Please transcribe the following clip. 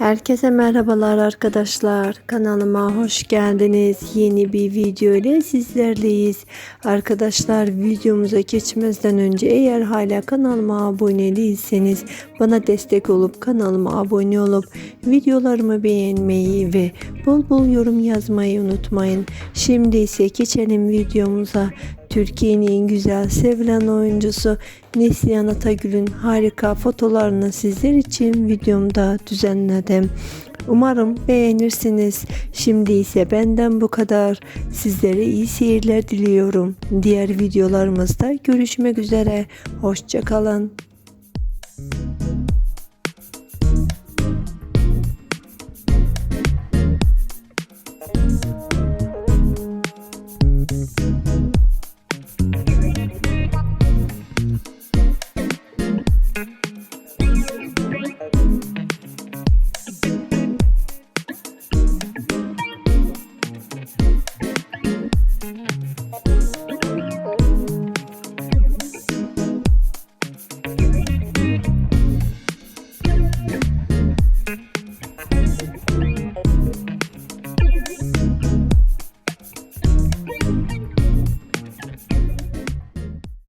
Herkese merhabalar arkadaşlar. Kanalıma hoş geldiniz. Yeni bir video ile sizlerleyiz. Arkadaşlar videomuza geçmezden önce eğer hala kanalıma abone değilseniz bana destek olup kanalıma abone olup videolarımı beğenmeyi ve bol bol yorum yazmayı unutmayın. Şimdi ise geçelim videomuza. Türkiye'nin en güzel sevilen oyuncusu Neslihan Atagül'ün harika fotolarını sizler için videomda düzenledim. Umarım beğenirsiniz. Şimdi ise benden bu kadar. Sizlere iyi seyirler diliyorum. Diğer videolarımızda görüşmek üzere. Hoşçakalın.